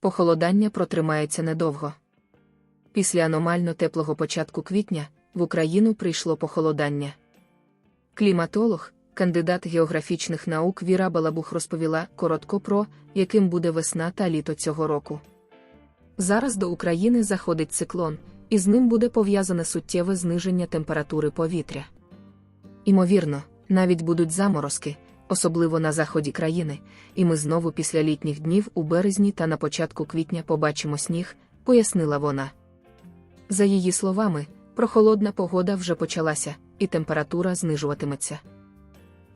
Похолодання протримається недовго. Після аномально теплого початку квітня в Україну прийшло похолодання. Кліматолог, кандидат географічних наук Віра Балабух розповіла коротко про, яким буде весна та літо цього року. Зараз до України заходить циклон, і з ним буде пов'язане суттєве зниження температури повітря. Імовірно, навіть будуть заморозки, особливо на заході країни, і ми знову після літніх днів у березні та на початку квітня побачимо сніг, пояснила вона. За її словами, прохолодна погода вже почалася, і температура знижуватиметься.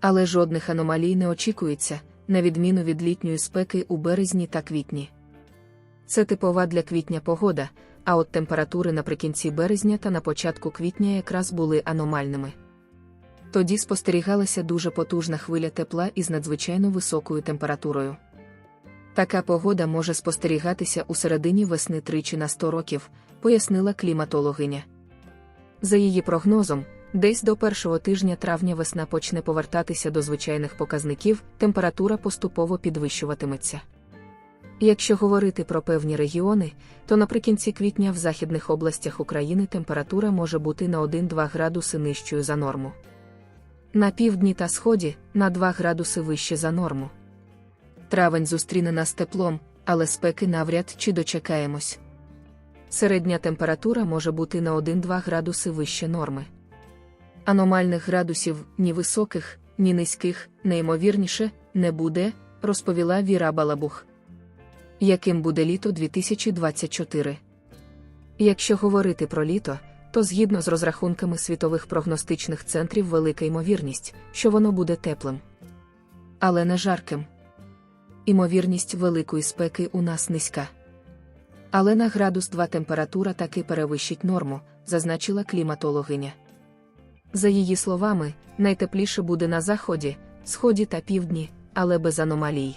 Але жодних аномалій не очікується, на відміну від літньої спеки у березні та квітні. Це типова для квітня погода, а от температури наприкінці березня та на початку квітня якраз були аномальними. Тоді спостерігалася дуже потужна хвиля тепла із надзвичайно високою температурою. Така погода може спостерігатися у середині весни тричі на 100 років, пояснила кліматологиня. За її прогнозом, десь до першого тижня травня весна почне повертатися до звичайних показників, температура поступово підвищуватиметься. Якщо говорити про певні регіони, то наприкінці квітня в західних областях України температура може бути на 1-2 градуси нижчою за норму. На півдні та сході на 2 градуси вище за норму. Травень зустріне нас теплом, але спеки навряд чи дочекаємось. Середня температура може бути на 1-2 градуси вище норми. Аномальних градусів ні високих, ні низьких, найімовірніше, не буде, розповіла Віра Балабух. Яким буде літо 2024? Якщо говорити про літо, то згідно з розрахунками світових прогностичних центрів велика ймовірність, що воно буде теплим. Але не жарким. Імовірність великої спеки у нас низька. Але на градус 2 температура таки перевищить норму, зазначила кліматологиня. За її словами, найтепліше буде на заході, сході та півдні, але без аномалій.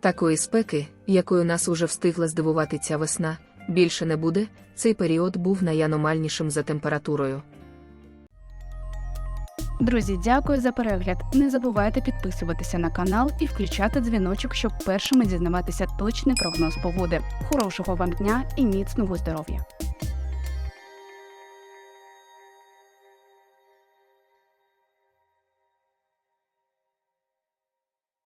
Такої спеки, якою нас уже встигла здивувати ця весна, більше не буде, цей період був найаномальнішим за температурою. Друзі, дякую за перегляд. Не забувайте підписуватися на канал і включати дзвіночок, щоб першими дізнаватися точний прогноз погоди. Хорошого вам дня і міцного здоров'я!